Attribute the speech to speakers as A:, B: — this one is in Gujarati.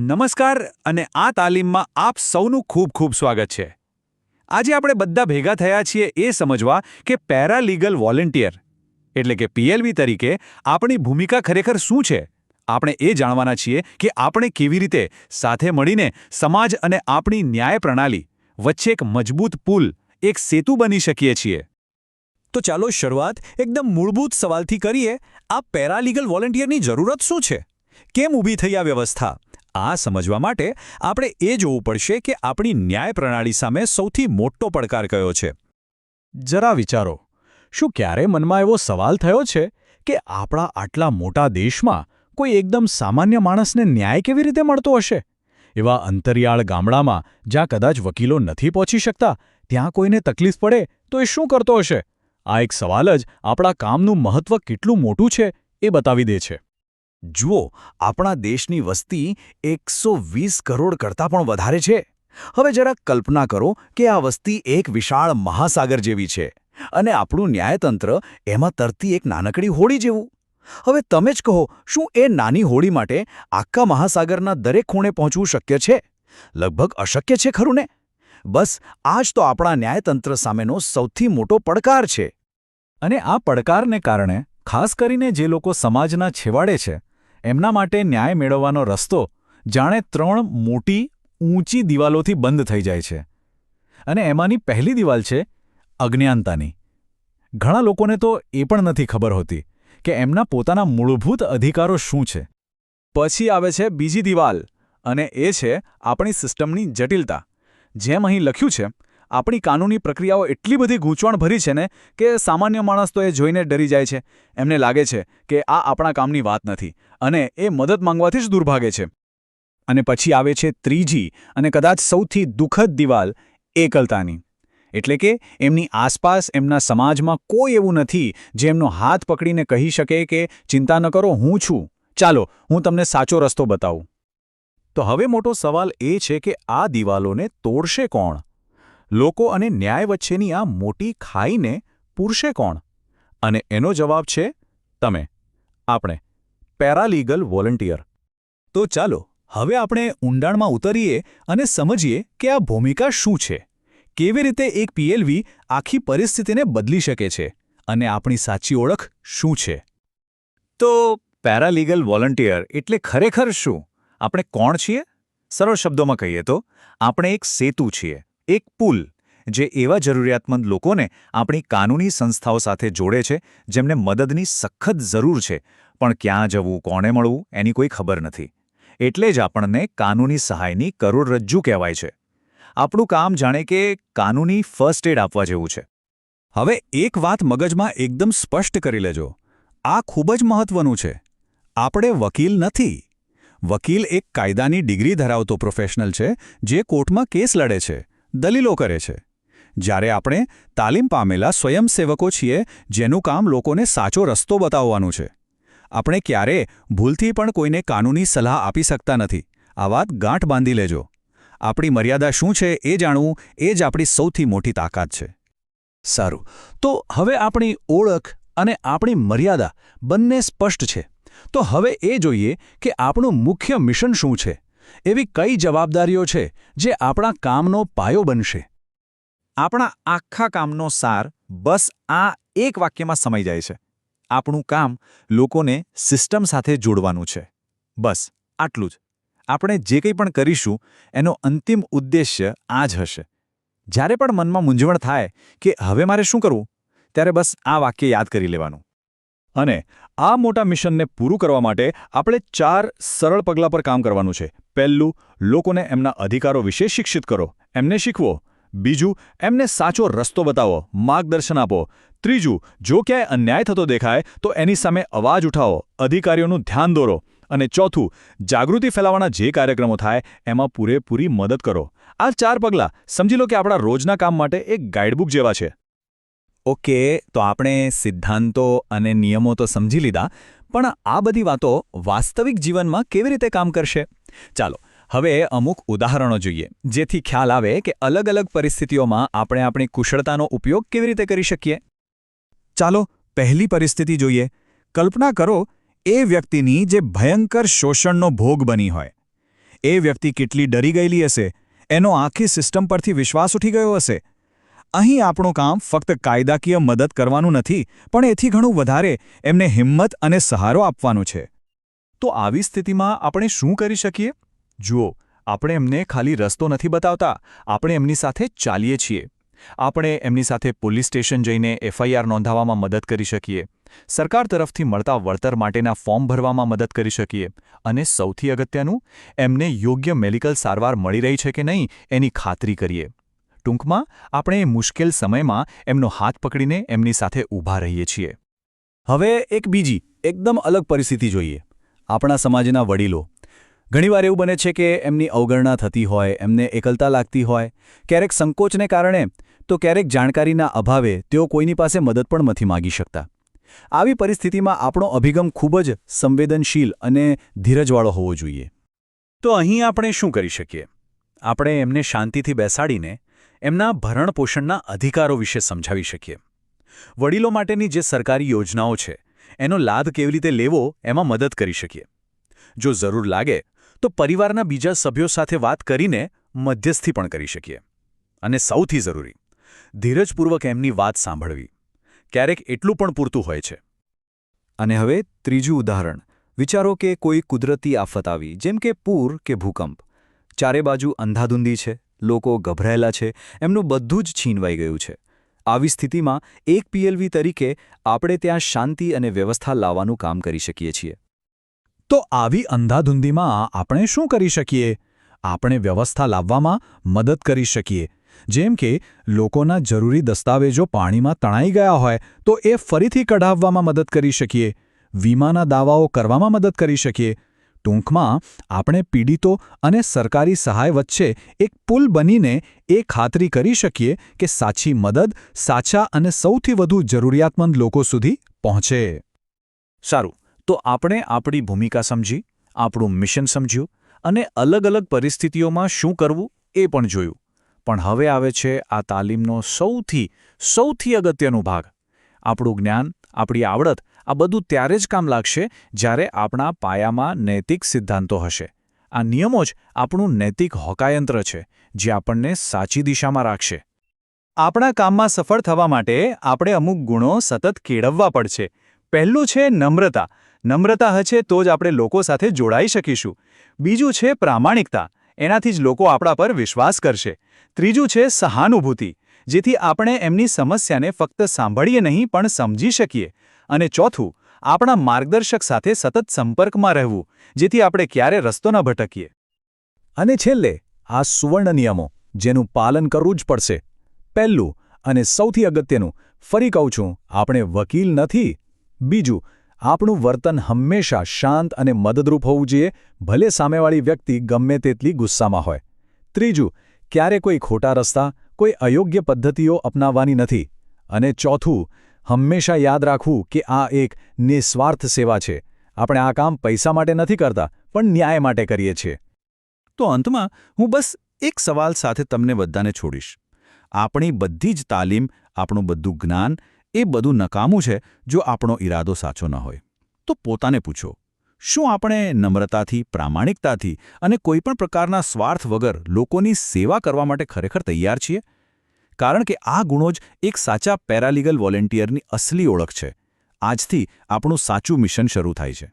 A: નમસ્કાર અને આ તાલીમમાં આપ સૌનું ખૂબ ખૂબ સ્વાગત છે. આજે આપણે બધા ભેગા થયા છીએ એ સમજવા કે પેરાલીગલ વોલેન્ટિયર, એટલે કે પીએલવી તરીકે આપણી ભૂમિકા ખરેખર શું છે? આપણે એ જાણવાના છીએ કે આપણે કેવી રીતે સાથે મળીને સમાજ અને આપણી ન્યાય પ્રણાલી વચ્ચે એક મજબૂત પુલ, એક સેતુ બની શકીએ છીએ.
B: તો ચાલો શરૂઆત એકદમ મૂળભૂત સવાલથી કરીએ, આ પેરાલીગલ વોલેન્ટિયરની જરૂરત શું છે? કેમ ઊભી થઈ આ વ્યવસ્થા? આ સમજવા માટે આપણે એ જોવું પડશે કે આપણી ન્યાય પ્રણાલી સામે સૌથી મોટો પડકાર કયો છે. જરા વિચારો, શું ક્યારે મનમાં એવો સવાલ થયો છે કે આપણા આટલા મોટા દેશમાં કોઈ એકદમ સામાન્ય માણસને ન્યાય કેવી રીતે મળતો હશે? એવા અંતરિયાળ ગામડામાં જ્યાં કદાચ વકીલો નથી પહોંચી શકતા, ત્યાં કોઈને તકલીફ પડે તો એ શું કરતો હશે? આ એક સવાલ જ આપણા કામનું મહત્વ કેટલું મોટું છે એ બતાવી દે છે. જુઓ, આપણા દેશની વસ્તી એકસો કરોડ કરતાં પણ વધારે છે. હવે જરા કલ્પના કરો કે આ વસ્તી એક વિશાળ મહાસાગર જેવી છે અને આપણું ન્યાયતંત્ર એમાં તરતી એક નાનકડી હોડી જેવું. હવે તમે જ કહો, શું એ નાની હોડી માટે આખા મહાસાગરના દરેક ખૂણે પહોંચવું શક્ય છે? લગભગ અશક્ય છે, ખરું ને? બસ આ જ તો આપણા ન્યાયતંત્ર સામેનો સૌથી મોટો પડકાર છે. અને આ પડકારને કારણે, ખાસ કરીને જે લોકો સમાજના છેવાડે છે એમના માટે ન્યાય મેળવવાનો રસ્તો જાણે ત્રણ મોટી, ઊંચી દિવાલોથી બંધ થઈ જાય છે. અને એમાંની પહેલી દિવાલ છે અજ્ઞાનતાની. ઘણા લોકોને તો એ પણ નથી ખબર હોતી કે એમના પોતાના મૂળભૂત અધિકારો શું છે. પછી આવે છે બીજી દિવાલ અને એ છે આપણી સિસ્ટમની જટિલતા. જેમ અહીં લખ્યું છે આપણી કાનૂની પ્રક્રિયાઓ એટલી બધી ગૂંચવણ ભરી છે ને કે સામાન્ય માણસ તો એ જોઈને ડરી જાય છે. એમને લાગે છે કે આ આપણા કામની વાત નથી અને એ મદદ માંગવાથી જ દુર્ભાગે છે. અને પછી આવે છે ત્રીજી અને કદાચ સૌથી દુઃખદ દિવાલ, એકલતાની. એટલે કે એમની આસપાસ એમના સમાજમાં કોઈ એવું નથી જે એમનો હાથ પકડીને કહી શકે કે ચિંતા ન કરો, હું છું. ચાલો, હું તમને સાચો રસ્તો બતાવું. તો હવે મોટો સવાલ એ છે કે આ દિવાલોને તોડશે કોણ? લોકો અને ન્યાય વચ્ચેની આ મોટી ખાઈને પૂરશે કોણ? અને એનો જવાબ છે તમે. આપણે પેરાલીગલ વોલન્ટિયર. તો ચાલો, હવે આપણે ઊંડાણમાં ઉતરીએ અને સમજીએ કે આ ભૂમિકા શું છે. કેવી રીતે એક પીએલવી આખી પરિસ્થિતિને બદલી શકે છે અને આપણી સાચી ઓળખ શું છે? તો પેરાલીગલ વોલન્ટિયર એટલે ખરેખર શું? આપણે કોણ છીએ? સરળ શબ્દોમાં કહીએ તો, આપણે એક સેતુ છીએ. એક પુલ જે એવા જરૂરિયાતમંદ લોકોને આપણી કાનૂની સંસ્થાઓ સાથે જોડે છે, જેમને મદદની સખત જરૂર છે. પણ ક્યાં જવું કોને મળવું, એની કોઈ ખબર નથી. એટલે જ આપણને કાનૂની સહાયની કરોડરજ્જુ કહેવાય છે. આપણું કામ જાણે કે કાનૂની ફર્સ્ટ એડ આપવા જેવું છે. હવે એક વાત મગજમાં એકદમ સ્પષ્ટ કરી લેજો. આ ખૂબ જ મહત્વનું છે. આપણે વકીલ નથી. વકીલ એક કાયદાની ડિગ્રી ધરાવતો પ્રોફેશનલ છે, જે કોર્ટમાં કેસ લડે છે. દલીલો કરે છે. જ્યારે આપણે તાલીમ પામેલા સ્વયંસેવકો છીએ, જેનું કામ લોકોને સાચો રસ્તો બતાવવાનું છે. આપણે ક્યારે ભૂલથી પણ કોઈને કાનૂની સલાહ આપી શકતા નથી. આ વાત ગાંઠ બાંધી લેજો. આપણી મર્યાદા શું છે એ જાણવું એ જ આપણી સૌથી મોટી તાકાત છે. સારું. તો હવે આપણી ઓળખ અને આપણી મર્યાદા બંને સ્પષ્ટ છે. તો હવે એ જોઈએ કે આપણું મુખ્ય મિશન શું છે? એવી કઈ જવાબદારીઓ છે જે આપણા કામનો પાયો બનશે? આપણા આખા કામનો સાર બસ આ એક વાક્યમાં સમાઈ જાય છે. આપણું કામ લોકોને સિસ્ટમ સાથે જોડવાનું છે. બસ, આટલું જ. આપણે જે કંઈ પણ કરીશું, એનો અંતિમ ઉદ્દેશ્ય આ જ હશે. જ્યારે પણ મનમાં મૂંઝવણ થાય કે હવે મારે શું કરવું, ત્યારે બસ આ વાક્ય યાદ કરી લેવાનું. અને આ મોટા મિશનને પૂરું કરવા માટે આપણે ચાર સરળ પગલાં પર કામ કરવાનું છે. પહેલું, લોકોને એમના અધિકારો વિશે શિક્ષિત કરો. એમને શીખવો. બીજું, એમને સાચો રસ્તો બતાવો, માર્ગદર્શન આપો. ત્રીજું, જો ક્યાંય અન્યાય થતો દેખાય, તો એની સામે અવાજ ઉઠાવો, અધિકારીઓનું ધ્યાન દોરો. અને ચોથું, જાગૃતિ ફેલાવવાના જે કાર્યક્રમો થાય, એમાં પૂરેપૂરી મદદ કરો. આ ચાર પગલાં, સમજી લો કે આપણા રોજના કામ માટે એક ગાઈડબુક જેવા છે. ઓકે, તો આપણે સિદ્ધાંતો અને નિયમો તો સમજી લીધા પણ આ બધી વાતો વાસ્તવિક જીવનમાં કેવી રીતે કામ કરશે? ચાલો, હવે અમુક ઉદાહરણો જોઈએ, જેથી ખ્યાલ આવે કે અલગ અલગ પરિસ્થિતિઓમાં આપણે આપણી કુશળતાનો ઉપયોગ કેવી રીતે કરી શકીએ. ચાલો, પહેલી પરિસ્થિતિ જોઈએ. કલ્પના કરો, એ વ્યક્તિની જે ભયંકર શોષણનો ભોગ બની હોય. એ વ્યક્તિ કેટલી ડરી ગયેલી હશે? એનો આખી સિસ્ટમ પરથી વિશ્વાસ ઉઠી ગયો હશે? અહીં આપણું કામ ફક્ત કાયદાકીય મદદ કરવાનું નથી, પણ એથી ઘણું વધારે એમને હિંમત અને સહારો આપવાનો છે.
A: તો આવી સ્થિતિમાં આપણે શું કરી શકીએ? જુઓ, આપણે એમને ખાલી રસ્તો નથી બતાવતા, આપણે એમની સાથે ચાલીએ છીએ. આપણે એમની સાથે પોલીસ સ્ટેશન જઈને એફઆઈઆર નોંધાવવામાં મદદ કરી શકીએ. સરકાર તરફથી મળતા વળતર માટેના ફોર્મ ભરવામાં મદદ કરી શકીએ. અને સૌથી અગત્યનું, એમને યોગ્ય મેડિકલ સારવાર મળી રહી છે કે નહીં, એની ખાતરી કરીએ. ટૂંકમાં, આપણે મુશ્કેલ સમયમાં એમનો હાથ પકડીને એમની સાથે ઊભા રહીએ છીએ.
B: હવે એક બીજી, એકદમ અલગ પરિસ્થિતિ જોઈએ. આપણા સમાજના વડીલો. ઘણીવાર એવું બને છે કે એમની અવગણના થતી હોય, એમને એકલતા લાગતી હોય. ક્યારેક સંકોચને કારણે, તો ક્યારેક જાણકારીના અભાવે તેઓ કોઈની પાસે મદદ પણ નથી માગી શકતા. આવી પરિસ્થિતિમાં આપણો અભિગમ ખૂબ જ સંવેદનશીલ અને ધીરજવાળો હોવો જોઈએ. તો અહીં આપણે શું કરી શકીએ? આપણે એમને શાંતિથી બેસાડીને એમના ભરણપોષણના અધિકારો વિશે સમજાવી શકીએ. વડીલો માટેની જે સરકારી યોજનાઓ છે, એનો લાભ કેવી રીતે લેવો એમાં મદદ કરી શકીએ. જો જરૂર લાગે, તો પરિવારના બીજા સભ્યો સાથે વાત કરીને મધ્યસ્થી પણ કરી શકીએ. અને સૌથી જરૂરી, ધીરજપૂર્વક એમની વાત સાંભળવી. ક્યારેક એટલું પણ પૂરતું હોય છે. અને હવે ત્રીજું ઉદાહરણ, વિચારો કે કોઈ કુદરતી આફત આવી, જેમ કે પૂર કે ભૂકંપ. ચારે બાજુ અંધાધૂંધી છે લોકો ગભરાયેલા છે, એમનું બધું જ છીનવાઈ ગયું છે. આવી સ્થિતિમાં એક પીએલવી તરીકે આપણે ત્યાં શાંતિ અને વ્યવસ્થા લાવવાનું કામ કરી શકીએ છીએ. તો આવી અંધાધૂંધીમાં આપણે શું કરી શકીએ? આપણે વ્યવસ્થા લાવવામાં મદદ કરી શકીએ. જેમ કે, લોકોના જરૂરી દસ્તાવેજો પાણીમાં તણાઈ ગયા હોય, તો એ ફરીથી કઢાવવામાં મદદ કરી શકીએ. વીમાના દાવાઓ કરવામાં મદદ કરી શકીએ. ટૂંકમાં આપણે પીડિતો અને સરકારી સહાય વચ્ચે એક પુલ બનીને એ ખાતરી કરી શકીએ કે સાચી મદદ સાચા અને સૌથી વધુ જરૂરિયાતમંદ લોકો સુધી પહોંચે. સારું, તો આપણે આપણી ભૂમિકા સમજી, આપણું મિશન સમજ્યું અને અલગ અલગ પરિસ્થિતિઓમાં શું કરવું એ પણ જોયું. પણ હવે આવે છે આ તાલીમનો સૌથી સૌથી અગત્યનો ભાગ. આપણું જ્ઞાન, આપણી આવડત આ બધું ત્યારે જ કામ લાગશે જ્યારે આપણા પાયામાં નૈતિક સિદ્ધાંતો હશે. આ નિયમો જ આપણું નૈતિક હોકાયંત્ર છે, જે આપણને સાચી દિશામાં રાખશે. આપણા કામમાં સફળ થવા માટે આપણે અમુક ગુણો સતત કેળવવા પડશે. પહેલું છે નમ્રતા. નમ્રતા હશે તો જ આપણે લોકો સાથે જોડાઈ શકીશું. બીજું છે પ્રામાણિકતા. એનાથી જ લોકો આપણા પર વિશ્વાસ કરશે. ત્રીજું છે સહાનુભૂતિ. જેથી આપણે એમની સમસ્યાને ફક્ત સાંભળીએ નહીં, પણ સમજી શકીએ. અને ચોથું, આપણા માર્ગદર્શક સાથે સતત સંપર્કમાં રહેવું, જેથી આપણે ક્યારે રસ્તો ન ભટકીએ. અને છેલ્લે, આ સુવર્ણ નિયમો, જેનું પાલન કરવું જ પડશે. પહેલું, અને સૌથી અગત્યનું, ફરી કહું છું, આપણે વકીલ નથી. બીજું, આપણું વર્તન હંમેશા શાંત અને મદદરૂપ હોવું જોઈએ, ભલે સામેવાળી વ્યક્તિ ગમે તેટલી ગુસ્સામાં હોય. ત્રીજું, ક્યારે કોઈ ખોટા રસ્તા કોઈ અયોગ્ય પદ્ધતિઓ અપનાવવાની નથી. અને ચોથું, હંમેશા યાદ રાખવું કે આ એક નિસ્વાર્થ સેવા છે. આપણે આ કામ પૈસા માટે નથી કરતા, પણ ન્યાય માટે કરીએ છીએ. તો અંતમાં, હું બસ એક સવાલ સાથે તમને બધાને છોડીશ. આપણી બધી જ તાલીમ, આપણું બધું જ્ઞાન એ બધું નકામું છે જો આપણો ઈરાદો સાચો ન હોય. તો પોતાને પૂછો શું આપણે નમ્રતાથી, પ્રામાણિકતાથી અને કોઈપણ પ્રકારના સ્વાર્થ વગર લોકોની સેવા કરવા માટે ખરેખર તૈયાર છીએ? કારણ કે આ ગુણો જ એક સાચા પેરાલીગલ વોલેન્ટિયરની અસલી ઓળખ છે. આજથી આપણું સાચું મિશન શરૂ થાય છે.